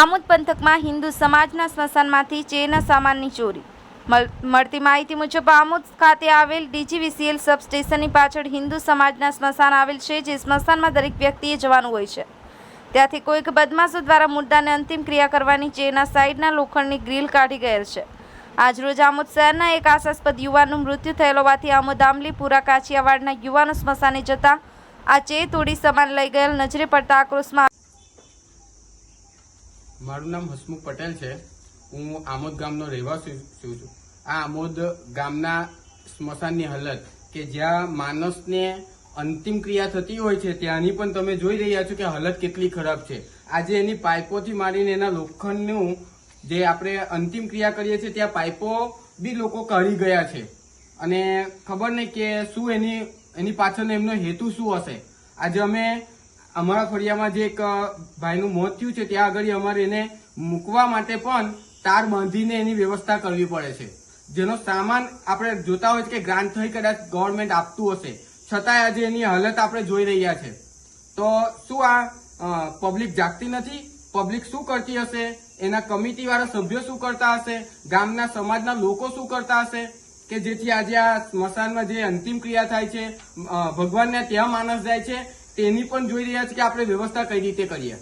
પંથકમાં હિન્દુ સમાજના સ્મશાનમાંથી ચેના સામાનની ચોરી. મળ- મળતી માહિતી મુજબ આમોદ ખાતે આવેલ ડીજીવીસીએલ સબસ્ટેશનની પાછળ હિન્દુ સમાજના સ્મશાન આવેલ છે, જે સ્મશાનમાં દરેક વ્યક્તિએ જવાનું હોય છે. ત્યાંથી કોઈક બદમાશો દ્વારા મુદ્દાને અંતિમ ક્રિયા કરવાની ચેના સાઈડના લોખંડની ગ્રીલ કાઢી ગયેલ છે. આજરોજ આમોદ શહેરના એક આશાસ્પદ યુવાનનું મૃત્યુ થયેલ હોવાથી આમોદ આમલીપુરા કાછિયાવાડના યુવાનો સ્મશાને જતા આ ચે તોડી સામાન લઈ ગયેલ નજરે પડતા આક્રોશમાં મારું નામ હસમુખ પટેલ છે. હું આમોદ ગામનો રહેવાસી છું. આ આમોદ ગામના સ્મશાનની હાલત કે જ્યાં માણસને અંતિમ ક્રિયા થતી હોય છે ત્યાંની પણ તમે જોઈ રહ્યા છો કે હાલત કેટલી ખરાબ છે. આજે એની પાઇપોથી મારીને એના લોખંડનું જે આપણે અંતિમ ક્રિયા કરીએ છીએ ત્યાં પાઇપો બી લોકો કાઢી ગયા છે. અને ખબર નહીં કે શું એની એની પાછળનો એમનો હેતુ શું હશે. આજે અમે અમારા ફળિયામાં જે એક ભાઈનું મોત થયું છે, ત્યાં આગળ અમારે એને મૂકવા માટે પણ તાર બાંધીને એની વ્યવસ્થા કરવી પડે છે. જેનો સામાન આપણે જોતા હોય કે ગ્રાન્ટ થઈ કદાચ ગવર્મેન્ટ આપતું હશે. છતાંય આજે એની હાલત આપણે જોઈ રહ્યા છે. તો શું આ પબ્લિક જાગતી નથી? પબ્લિક શું કરતી હશે? એના કમિટી વાળા સભ્યો શું કરતા હશે? ગામના સમાજના લોકો શું કરતા હશે? કે જેથી આજે આ સ્મશાનમાં જે અંતિમ ક્રિયા થાય છે ભગવાનને ત્યાં માણસ જાય છે તેની પણ જોઈ રહ્યા છે કે આપણે વ્યવસ્થા કઈ રીતે કરીએ.